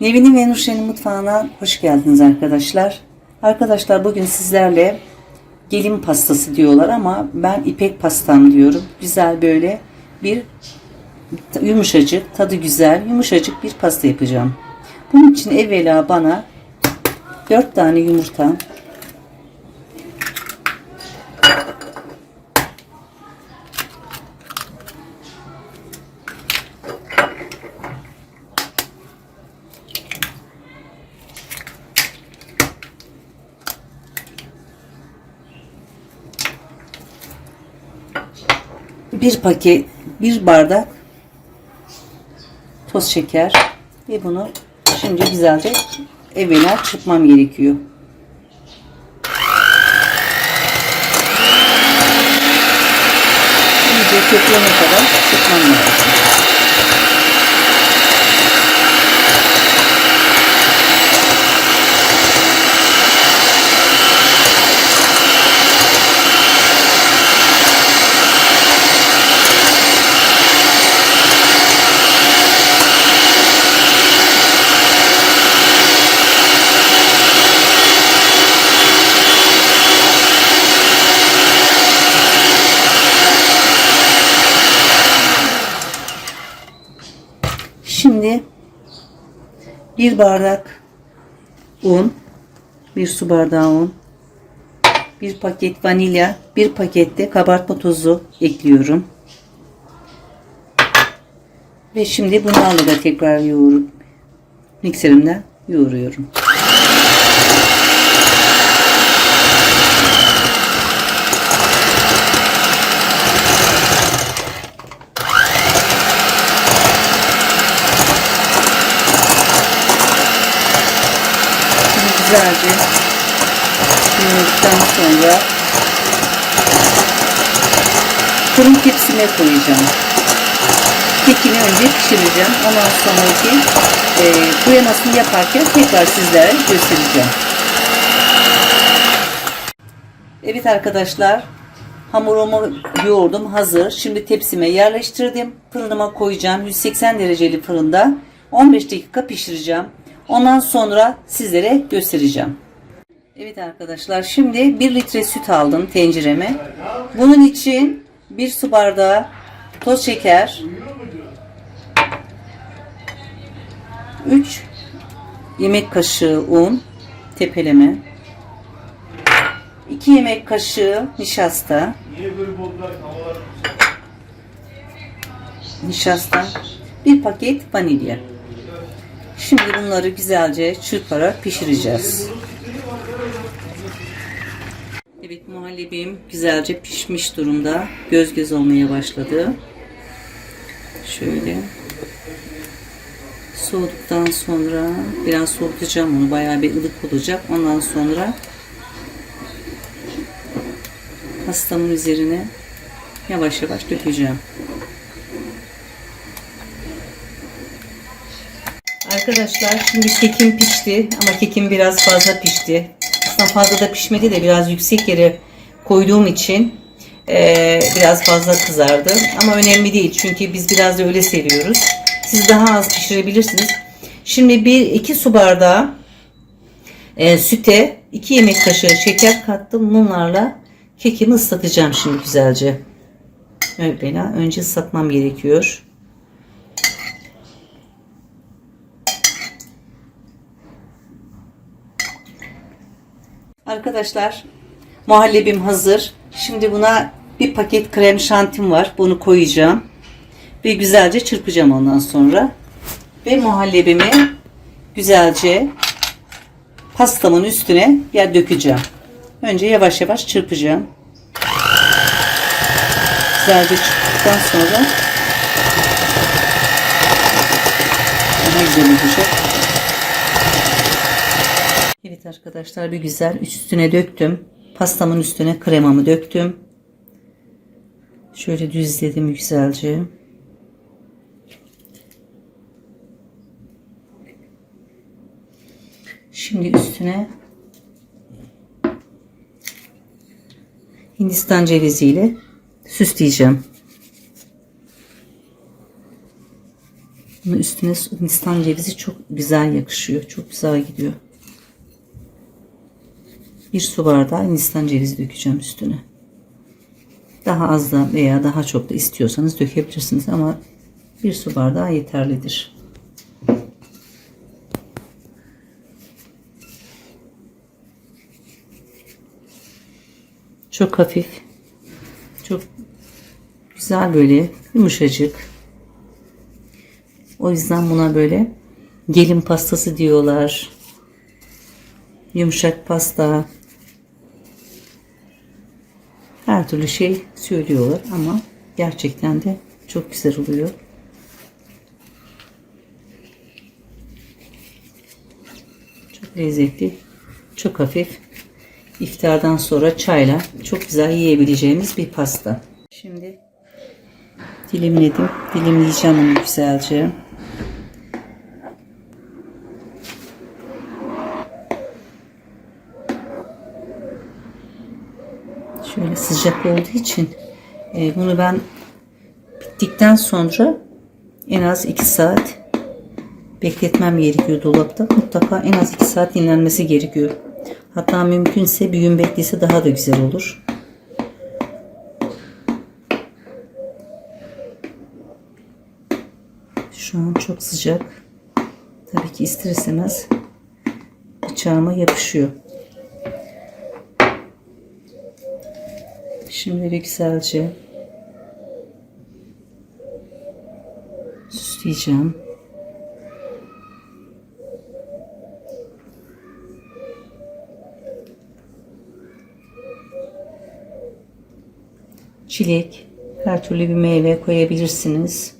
Nevin'in ve Nurşen'in mutfağına hoş geldiniz arkadaşlar. Arkadaşlar bugün sizlerle gelin pastası diyorlar ama ben ipek pastam diyorum. Güzel böyle bir yumuşacık, tadı güzel, yumuşacık bir pasta yapacağım. Bunun için evvela bana 4 tane yumurta, bir paket, bir bardak toz şeker ve bunu şimdi güzelce evvela çırpmam gerekiyor. İyice köpüğüne kadar çırpmam lazım. 1 bardak un, 1 su bardağı un, 1 paket vanilya, 1 pakette kabartma tozu ekliyorum. Ve şimdi bunlarla da tekrar yoğurup mikserimden yoğuruyorum. Güzelce yoğurduktan sonra fırın tepsime koyacağım. Kekini önce pişireceğim. Ondan sonraki e, kremasını yaparken tekrar sizlere göstereceğim. Evet arkadaşlar hamurumu yoğurdum hazır. Şimdi tepsime yerleştirdim. Fırınıma koyacağım. 180 dereceli fırında 15 dakika pişireceğim. Ondan sonra sizlere göstereceğim. Evet arkadaşlar şimdi 1 litre süt aldım tencereme. Bunun için 1 su bardağı toz şeker 3 yemek kaşığı un tepeleme 2 yemek kaşığı nişasta nişasta bir paket vanilya Şimdi bunları güzelce çırparak pişireceğiz. Evet muhallebim güzelce pişmiş durumda. Göz göz olmaya başladı. Şöyle. Soğuduktan sonra biraz soğutacağım onu. Bayağı bir ılık olacak. Ondan sonra pastamın üzerine yavaş yavaş dökeceğim. Arkadaşlar şimdi kekim pişti ama kekim biraz fazla pişti. Aslında fazla da pişmedi de biraz yüksek yere koyduğum için eee, biraz fazla kızardı. Ama önemli değil çünkü biz biraz da öyle seviyoruz. Siz daha az pişirebilirsiniz. Şimdi bir iki su bardağı eee, süte 2 yemek kaşığı şeker kattım. Bunlarla kekimi ıslatacağım şimdi güzelce. Öyle önce ıslatmam gerekiyor. Arkadaşlar muhallebim hazır. Şimdi buna bir paket krem şantim var. Bunu koyacağım. Ve güzelce çırpacağım ondan sonra. Ve muhallebimi güzelce pastamın üstüne ya dökeceğim. Önce yavaş yavaş çırpacağım. Güzelce çırptıktan sonra daha güzel olacak. Evet arkadaşlar bir güzel üstüne döktüm. Pastamın üstüne kremamı döktüm. Şöyle düzledim güzelce. Şimdi üstüne Hindistan ceviziyle süsleyeceğim. Bunun üstüne Hindistan cevizi çok güzel yakışıyor. Çok güzel gidiyor. Bir su bardağı Hindistan cevizi dökeceğim üstüne. Daha az da veya daha çok da istiyorsanız dökebilirsiniz ama bir su bardağı yeterlidir. Çok hafif. Çok güzel böyle yumuşacık. O yüzden buna böyle gelin pastası diyorlar. Yumuşak pasta. Her türlü şey söylüyorlar ama gerçekten de çok güzel oluyor. Çok lezzetli, çok hafif. İftardan sonra çayla çok güzel yiyebileceğimiz bir pasta. Şimdi dilimledim. Dilimleyeceğim onu güzelce. Şöyle sıcak olduğu için e, bunu ben bittikten sonra en az 2 saat bekletmem gerekiyor dolapta. Mutlaka en az 2 saat dinlenmesi gerekiyor. Hatta mümkünse bir gün beklese daha da güzel olur. Şu an çok sıcak. Tabii ki ister istemez bıçağıma yapışıyor. Şimdi güzelce süsleyeceğim. Çilek, her türlü bir meyve koyabilirsiniz.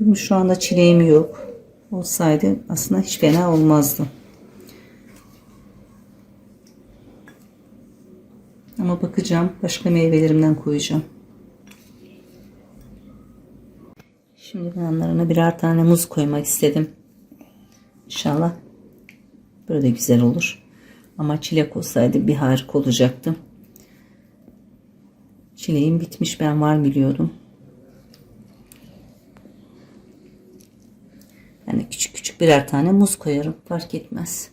Benim şu anda çileğim yok. Olsaydı aslında hiç fena olmazdı. Ama bakacağım. Başka meyvelerimden koyacağım. Şimdi yanlarına birer tane muz koymak istedim. İnşallah böyle güzel olur. Ama çilek olsaydı bir harika olacaktı. Çileğim bitmiş ben var biliyordum. Yani küçük küçük birer tane muz koyarım fark etmez.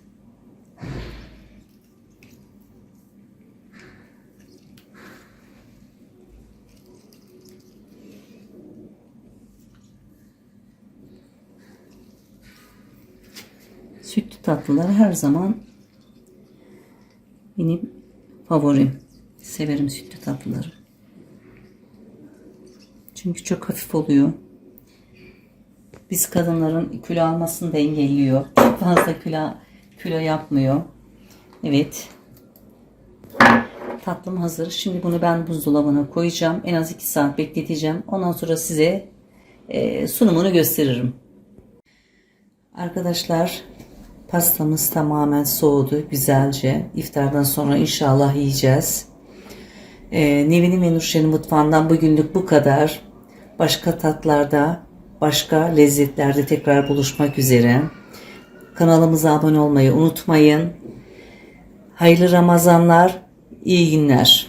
Sütlü tatlılar her zaman benim favorim. Severim sütlü tatlıları. Çünkü çok hafif oluyor. Biz kadınların kilo almasını. Çok fazla kilo, kilo yapmıyor. Evet. Tatlım hazır. Şimdi bunu ben buzdolabına koyacağım. En az 2 saat bekleteceğim. Ondan sonra size e, sunumunu gösteririm. Arkadaşlar pastamız tamamen soğudu güzelce. İftardan sonra inşallah yiyeceğiz. Ee, Nevin'in ve Nurşen'in mutfağından bugünlük bu kadar. Başka tatlarda, başka lezzetlerde tekrar buluşmak üzere. Kanalımıza abone olmayı unutmayın. Hayırlı Ramazanlar, iyi günler.